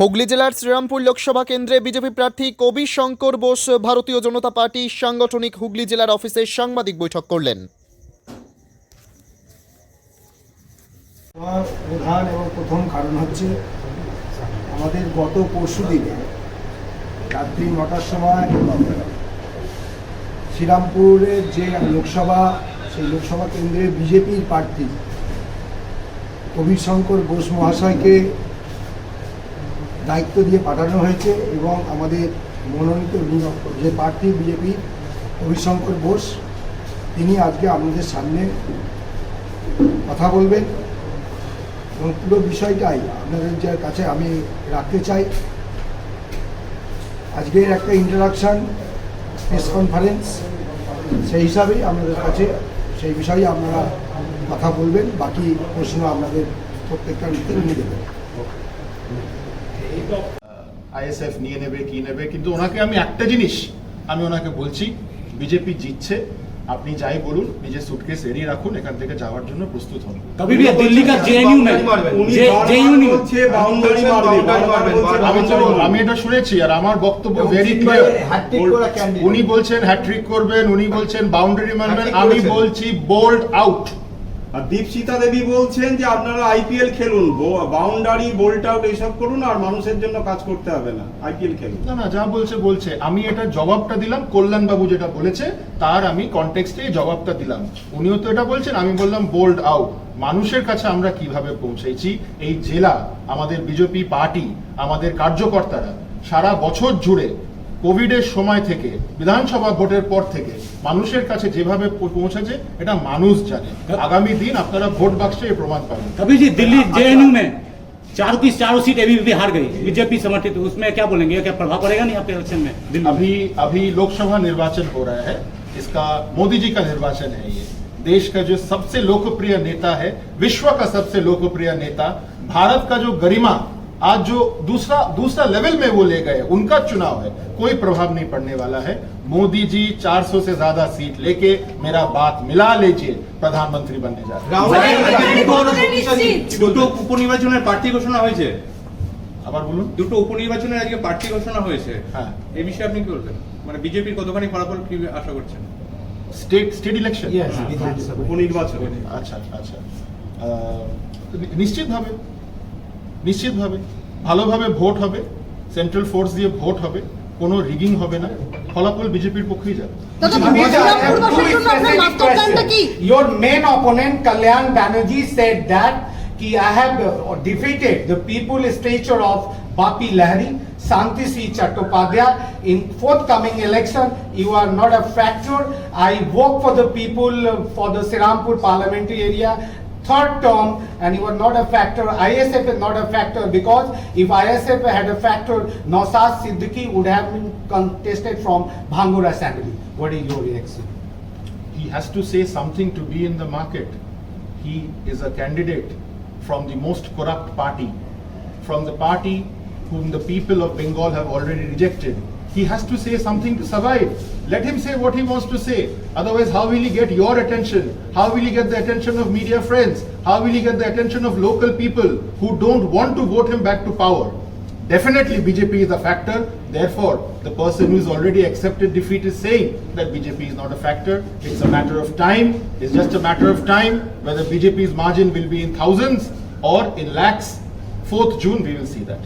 হুগলি জেলার শ্রীরামপুর লোকসভা কেন্দ্রে বিজেপি প্রার্থী কবি শঙ্কর বোস ভারতীয় জনতা পার্টি সাংগঠনিক হুগলি জেলার অফিসে সাংবাদিক বৈঠক করলেন। প্রধান এবং প্রথম কারণ হচ্ছে, আমাদের গত পরশু দিনে রাত্রি নটার সময় শ্রীরামপুরের যে লোকসভা, সেই লোকসভা কেন্দ্রে বিজেপির প্রার্থী কবির শঙ্কর ঘোষ মহাশয়কে দায়িত্ব দিয়ে পাঠানো হয়েছে এবং আমাদের মনোনীত যে প্রার্থী বিজেপি কবির বোস, তিনি আজকে আপনাদের সামনে কথা বলবেন এবং পুরো বিষয়টাই আপনাদের কাছে আমি রাখতে চাই। আজকের একটা ইন্টারাকশান প্রেস কনফারেন্স সেই হিসাবেই আপনাদের কাছে সেই বিষয়ে আপনারা কথা বলবেন, বাকি প্রশ্ন আপনাদের প্রত্যেকটার উত্তর উনি দেবেন আইএসএফ নিয়ে নেবে কি নেবে কিন্তু ওনাকে আমি একটা জিনিস আমি ওনাকে বলছি বিজেপি জিতছে আপনি যাই বলুন নিজের সুটকেস এড়িয়ে রাখুন এখান থেকে যাওয়ার জন্য প্রস্তুত হন। আমি এটা শুনেছি আর আমার বক্তব্য ভেরি ক্লিয়ার উনি বলছেন হ্যাট্রিক করবেন উনি বলছেন বাউন্ডারি মারবেন আমি বলছি বোল্ড আউট আর দীপশিতা দেবী বলছেন যে আপনারা আইপিএল খেলুন বাউন্ডারি বোল্ট আউট এইসব করুন আর মানুষের জন্য কাজ করতে হবে না, আইপিএল খেলুন। না না, যা বলছে বলছে। আমি এটা জবাবটা দিলাম, কল্যাণ বাবু যেটা বলেছে, তার আমি কনটেক্সটে জবাবটা দিলাম। উনিও তো এটা বলছেন, আমি বললাম বোল্ড আউট মানুষের কাছে আমরা কীভাবে পৌঁছেছি? এই জেলা, আমাদের বিজেপি পার্টি, আমাদের কার্যকর্তারা, সারা বছর জুড়ে কোভিডের সময় থেকে বিধানসভা ভোটের পর থেকে মানুষের কাছে যেভাবে পৌ- পৌঁছেছে এটা মানুষ জানে আগামী দিন আপনারা ভোট বাক্সে এর প্রমাণ পাবেন कभी जी दिल्ली जेएनयू में चारों की चारों सीट एबीवीपी हार गई बीजेपी समर्थित उसमें क्या बोलेंगे ये क्या प्रभाव पड़ेगा नहीं आपके इलेक्शन में दिल्ली में? अभी अभी लोकसभा निर्वाचन हो रहा है इसका मोदी जी का निर्वाचन है ये देश का जो सबसे लोकप्रिय नेता है विश्व का सबसे लोकप्रिय नेता भारत का जो गरिमा आज जो दूसरा दूसरा लेवल में वो ले गए उनका चुनाव है कोई प्रभाव नहीं पड़ने वाला है मोदी जी 400 से ज्यादा सीट लेके मेरा बात मिला लीजिए प्रधानमंत्री बनने जा रहे हैं দুটো উপনির্বাচনের প্রার্থী ঘোষণা হয়েছে আবার বলুন দুটো উপনির্বাচনের আজকে প্রার্থী ঘোষণা হয়েছে হ্যাঁ। এই বিষয়ে আপনি কি বলবেন মানে বিজেপির কতখানি ফলাফল কি আশা করছেন স্টেট স্টেট ইলেকশন উপনির্বাচন আচ্ছা আচ্ছা আহ, নি- নিশ্চিতভাবে নিশ্চিতভাবে ভালোভাবে ভোট হবে সেন্ট্রাল ফোর্স দিয়ে ভোট হবে কোনো রিগিং হবে না ফলাফল বিজেপির পক্ষেই যাবে. Your main opponent, Kalyan Banerjee, said that ki I have uh, defeated the people stature of Bapi Lahari, Santi C. Chattopadhyay. In forthcoming election, you are not a factor. I work for the people uh, for the Sirampur parliamentary area. Third term, and you are not a factor. ISF is not a factor because if ISF had a factor, Nosaz Siddiqui would have been contested from Bhangur Assembly. What is your reaction? he has to say something to be in the market. He is a candidate from the most corrupt party, from the party whom the people of Bengal have already rejected. He has to say something to survive. Let him say what he wants to say. Otherwise, how will he get your attention? How will he get the attention of media friends? How will he get the attention of local people who don't want to vote him back to power? Definitely, BJP is a factor. Therefore, the person who is already accepted defeat is saying that BJP is not a factor. It's a matter of time. It's just a matter of time whether BJP's margin will be in thousands or in lakhs. 4th June, we will see that.